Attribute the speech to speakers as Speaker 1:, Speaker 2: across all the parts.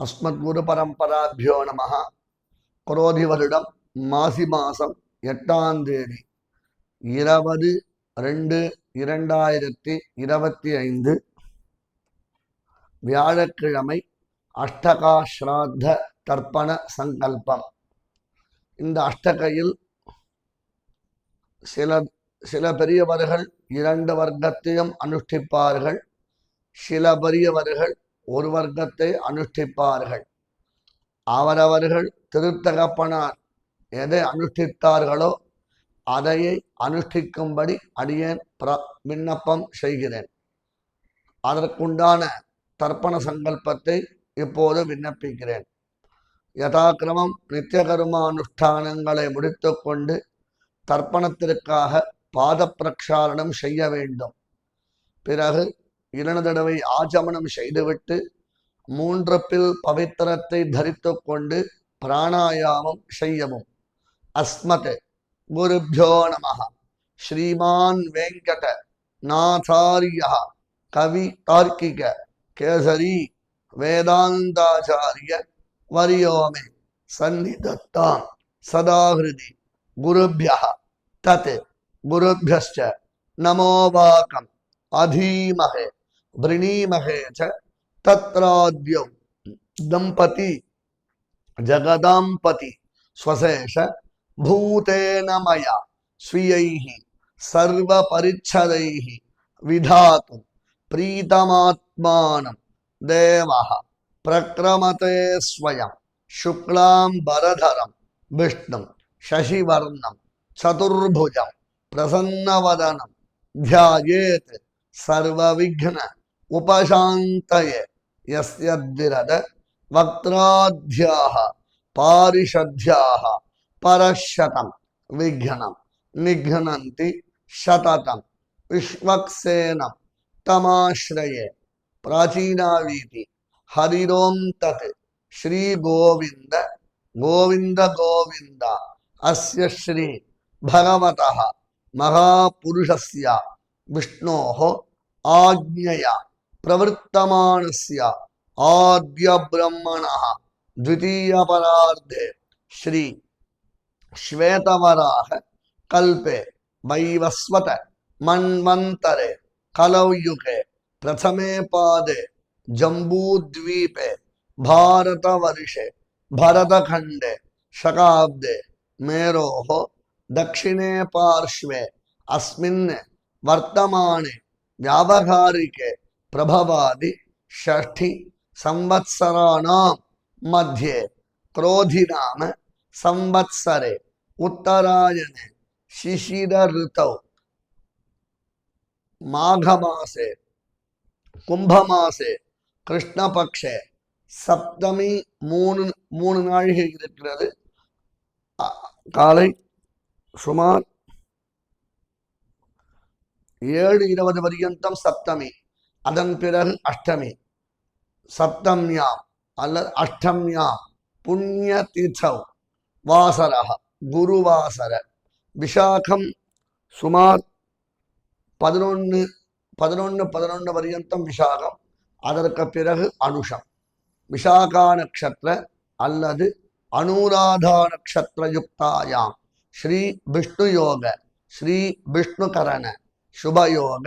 Speaker 1: அஸ்மத் குரு பரம்பராபியோ நம குரோதி வருடம் மாசி மாசம் எட்டாம் தேதி இருபது ரெண்டு இரண்டாயிரத்தி இருபத்தி ஐந்து வியாழக்கிழமை அஷ்டகா ஸ்ராத்த தர்ப்பண சங்கல்பம். இந்த அஷ்டகையில் சில சில பெரியவர்கள் இரண்டு வர்க்கத்தையும் அனுஷ்டிப்பார்கள். சில பெரியவர்கள் ஒரு வர்க்கத்தை அனுஷ்டிப்பார்கள். அவரவர்கள் திருத்தகப்பனார். எதை அனுஷ்டித்தார்களோ அதையை அனுஷ்டிக்கும்படி அடியேன் பிர விண்ணப்பம் செய்கிறேன். அதற்குண்டான தர்ப்பண சங்கல்பத்தை இப்போது விண்ணப்பிக்கிறேன். யதாக்கிரமம் நித்திய முடித்து முடித்துக்கொண்டு தர்ப்பணத்திற்காக பாத பிரக்ஷாலனம் செய்ய வேண்டும். பிறகு இரண தடவை ஆஜமனம் செய்துவிட்டு மூன்றப்பில் பவித்திரத்தை தரித்து கொண்டு பிராணாயாமம் செய்யவும். அஸ்மத் குருபியோ நம ஸ்ரீமான் வெங்கட நாதாரிய கவி தார்க்கிக. கேசரி வேதாந்தாச்சாரிய. வரியோமே. சந்நிதத்தாம் சதாகிருதி குருபிய. தத். குருபியஸ்ட நமோவாக்கம் अधीमहे वृणीमहे च तत्राद्यौ दम्पति, जगदाम्पति, स्वशेष, भूतेन मया, स्वीयैः, सर्वपरिच्छदैः, विधातुं, प्रीतमात्मानं, देवः, प्रक्रमते स्वयं शुक्लाम्बरधरं विष्णुं, शशिवर्णं, चतुर्भुजं, प्रसन्नवदनं, ध्यायेत्, सर्वविघ्न। ఉపశాంతయే యస్యద్విరద వక్త్రాధ్యాహ పారిషధ్యాహ పరశతం విఘ్నం నిఘ్నంతి శతతం విశ్వక్సేనం తమాశ్రయే ప్రాచీనావీతి హరిరోం తత్ శ్రీ గోవింద గోవింద గోవింద అస్య శ్రీ భగవత మహాపురుషస్య విష్ణోః ఆజ్ఞయా विष्णोः आज्ञया प्रवृत्तमानस्य आद्यब्रह्मणः द्वितीयपरार्धे श्री श्वेतवराह कल्पे वैवस्वत मन्वन्तरे कलौयुगे प्रथमे पादे जम्बूद्वीपे भारतवर्षे भरतखण्डे शकाब्दे मेरोः दक्षिणे पार्श्वे अस्मिन् वर्तमाने व्यावहारिके ప్రభవాది షష్ఠి సంవత్సరాణం మధ్యే క్రోధినామ సంవత్సరే ఉత్తరాయణే శిశిర ఋతౌ మాఘమాసే கும்பமாசு கிருஷ்ணபக்ஷ சப்தமி மூணு மூணு நாழிகை இருக்கிறது காலை சுமார் ஏழு இருபது பர்யந்தம் சப்தமி அதன் பிறகு அஷ்டமி. சப்தம்யாம். அல்லது அஷ்டம்யாம். புண்ணிய தீர்த்தவ் வாசரः குருவாசர. விசாகம் சுமார் பதினொன்று பதினொன்று பதினொன்று பர்யந்தம் விசாகம். அதற்கு பிறகு அனுஷம். விசாகா நட்சத்திர அல்லது அனுராதா நட்சத்திர யுக்தாயாம் ஸ்ரீ விஷ்ணு யோக ஸ்ரீ விஷ்ணுகரண. சுபயோக.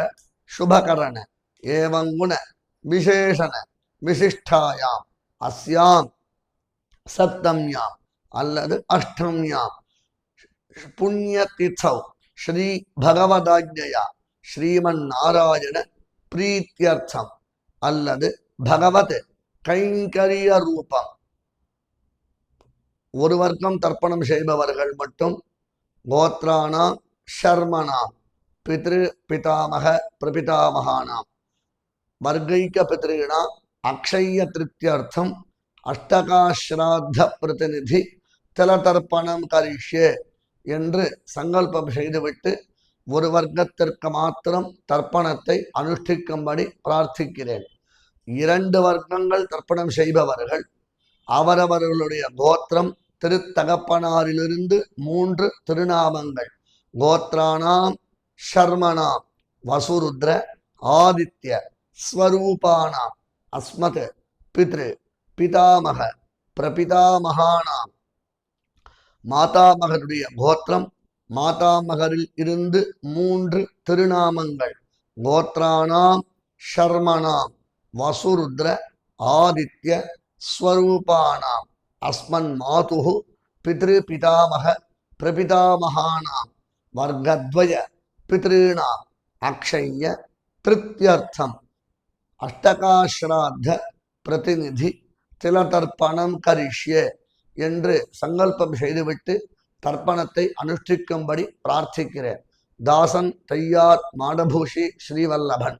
Speaker 1: சுபகரண. ஏவங்குண விசேஷன விசிஷ்டாயாம் அஸ்யாம் சப்தம்யாம் அல்லது அஷ்டம்யாம் புண்ணிய திசௌ ஸ்ரீ பகவதாஜ்ஞயா ஸ்ரீமன் நாராயண பிரீத்தியர்த்தம் அல்லது பகவத் கைங்கரிய ரூபம் ஒரு வர்க்கம் தர்ப்பணம் செய்பவர்கள் மட்டும் கோத்ரானாம் ஷர்மனாம் பித்ரு பிதாமக பிரபிதாமகானாம்। வர்க்கைக்க பித்ருணாம் அக்ஷய திருத்தியர்த்தம் அஷ்டகாஸ்ராத்த பிரதிநிதி திலதர்ப்பணம் கரிஷ்யே என்று சங்கல்பம் செய்துவிட்டு ஒரு வர்க்கத்திற்கு மாத்திரம் தர்ப்பணத்தை அனுஷ்டிக்கும்படி பிரார்த்திக்கிறேன். இரண்டு வர்க்கங்கள் தர்ப்பணம் செய்பவர்கள் அவரவர்களுடைய கோத்திரம் திருத்தகப்பனாரிலிருந்து மூன்று திருநாமங்கள் கோத்ரானாம் ஷர்மனாம் வசுருத்ர ஆதித்ய. ஸ்வரூபானாம் அஸ்மத் பித்ரு பிதாமக பிரபிதாமகானாம் மாதாமகருடைய கோத்திரம் மாதாமகரில் இருந்து மூன்று திருநாமங்கள் கோத்ரானாம் ஷர்மனாம் வசுருத்ர ஆதித்ய ஸ்வரூபானாம் அஸ்மன் மாது பித்ரு பிதாமக பிரபிதாமகானாம் வர்க்கத்வய பித்ருணாம் அக்ஷய்ய திருத்தியர்த்தம்। அஷ்டகாஸ்ராத்த பிரதிநிதி திலதர்ப்பணம் கரிஷ்யே என்று சங்கல்பம் செய்துவிட்டு தர்ப்பணத்தை அனுஷ்டிக்கும்படி பிரார்த்திக்கிறேன். தாசன் தையார் மாடபூஷி ஸ்ரீவல்லபன்.